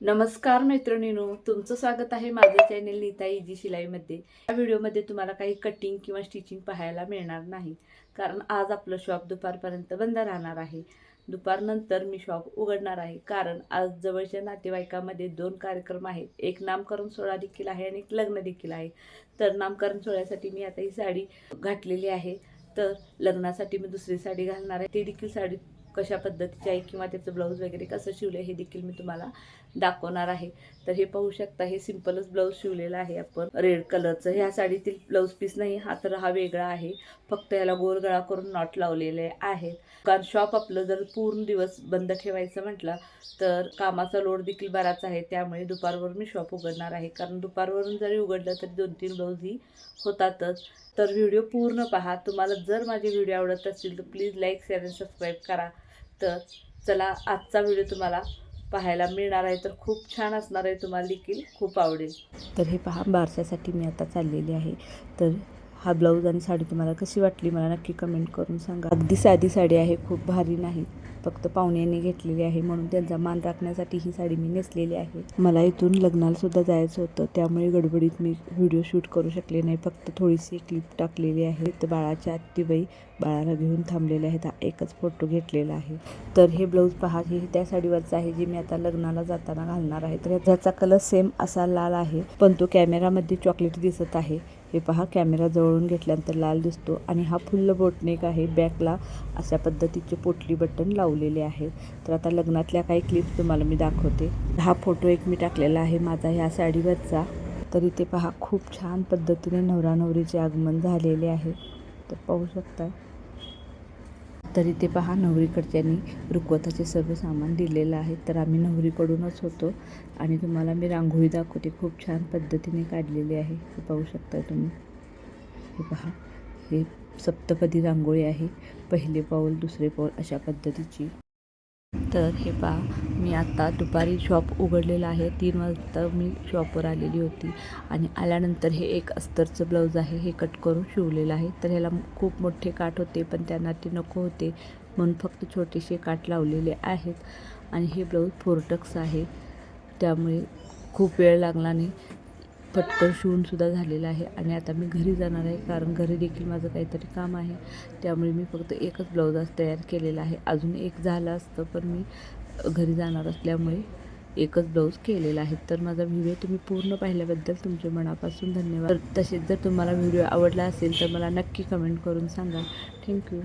नमस्कार मैत्रिणीनो तुमचं स्वागत आहे माझं चॅनेल नीता इजी शिलाईमध्ये. या व्हिडिओमध्ये तुम्हाला काही कटिंग किंवा स्टिचिंग पाहायला मिळणार नाही कारण आज आपलं शॉप दुपारपर्यंत बंद राहणार आहे. दुपारनंतर मी शॉप उघडणार आहे कारण आज जवळच्या नातेवाईकामध्ये दोन कार्यक्रम आहेत. एक नामकरण सोहळा देखील आहे आणि एक लग्न देखील आहे. तर नामकरण सोहळ्यासाठी मी आता ही साडी घातलेली आहे. तर लग्नासाठी मी दुसरी साडी घालणार आहे. ती देखील साडी कशा पद्धतीचे आहे किंवा त्याचं ब्लाऊज वगैरे कसं शिवलं हे देखील मी तुम्हाला दाखवणार आहे. तर हे पाहू शकता हे सिम्पलच ब्लाऊज शिवलेलं आहे आपण. रेड कलरचं ह्या साडीतील ब्लाऊज पीस नाही हा तर हा वेगळा आहे. फक्त याला गोल गळा करून नॉट लावलेले आहेत. कारण शॉप आपलं जर पूर्ण दिवस बंद ठेवायचं म्हटलं तर कामाचा लोड देखील बराच आहे. त्यामुळे दुपारवरून मी शॉप उघडणार आहे. कारण दुपारवरून जरी उघडलं तरी दोन तीन ब्लाऊज ही होतातच. तर व्हिडिओ पूर्ण पहा. तुम्हाला जर माझे व्हिडिओ आवडत असतील तर प्लीज लाईक शेअर आणि सबस्क्राईब करा. तर चला आजचा व्हिडिओ तुम्हाला पाहायला मिळणार आहे तर खूप छान असणार आहे तुम्हाला देखील खूप आवडेल. तर हे पहा बारशासाठी मी आता चाललेली आहे. तर हा ब्लाऊज आणि साडी तुम्हाला कशी वाटली मला नक्की कमेंट करून सांगा. अगदी साधी साडी आहे खूप भारी नाही. फक्त पाहुण्यांनी घेतलेली आहे म्हणून त्यांचा मान राखण्यासाठी ही साडी मी नेसलेली आहे. मला इथून लग्नाला सुद्धा जायचं होतं. त्यामुळे गडबडीत मी व्हिडिओ शूट करू शकले नाही. फक्त थोडीशी क्लिप टाकलेली आहे. तर बाळाच्या आत्तीबाई बाळाला घेऊन थांबलेले आहेत. हा एकच फोटो घेतलेला आहे. तर हे ब्लाऊज पहा. हे त्या साडीवरचं आहे जे मी आता लग्नाला जाताना घालणार आहे. तर ह्याचा कलर सेम असा लाल आहे. पण तो कॅमेरामध्ये चॉकलेट दिसत आहे. हे पहा कॅमेरा जवळून घेतल्यानंतर लाल दिसतो आणि हा फुल्ल बोटनेक आहे. बॅकला अशा पद्धतीचे पोटली बटन लावलेले आहेत. तर आता लग्नातल्या काही क्लिप्स तुम्हाला मी दाखवते. हा फोटो एक मी टाकलेला आहे माझा ह्या साडीवरचा. तर इथे पहा खूप छान पद्धतीने नवरा नवरीचे आगमन झालेले आहे. तर पाहू शकता तर इथे पहा नवरीकडच्यांनी रुखवताचे सर्व सामान दिलेलं आहे. तर आम्ही नवरीकडूनच होतो आणि तुम्हाला मी रांगोळी दाखवते. खूप छान पद्धतीने काढलेली आहे. हे पाहू शकता तुम्ही. हे पहा. हे सप्तपदी रांगोळी आहे. पहिले पाऊल दुसरे पाऊल अशा पद्धतीची. तर हे पहा मी आत्ता दुपारी शॉप उघडलेलं आहे. तीन वाजता मी शॉपवर आलेली होती. आणि आल्यानंतर हे एक अस्तरचं ब्लाऊज आहे हे कट करून शिवलेलं आहे. तर ह्याला खूप मोठे काठ होते पण त्यांना ते नको होते. म्हणून फक्त छोटेसे काठ लावलेले आहेत. आणि हे ब्लाऊज फोरटक्स आहे. त्यामुळे खूप वेळ लागला नाही. पटकन शिवूनसुद्धा झालेलं आहे. आणि आता मी घरी जाणार आहे कारण घरी देखील माझं काहीतरी काम आहे. त्यामुळे मी फक्त एकच ब्लाऊज आज तयार केलेला आहे. अजून एक झालं असतं पण मी घरी जाणार असल्यामुळे एकच ब्लाऊज केलेला आहे. तर माझा व्हिडिओ तुम्ही पूर्ण पाहिल्याबद्दल तुमच्या मनापासून धन्यवाद. तसेच जर तुम्हाला व्हिडिओ आवडला असेल तर मला नक्की कमेंट करून सांगा. थँक्यू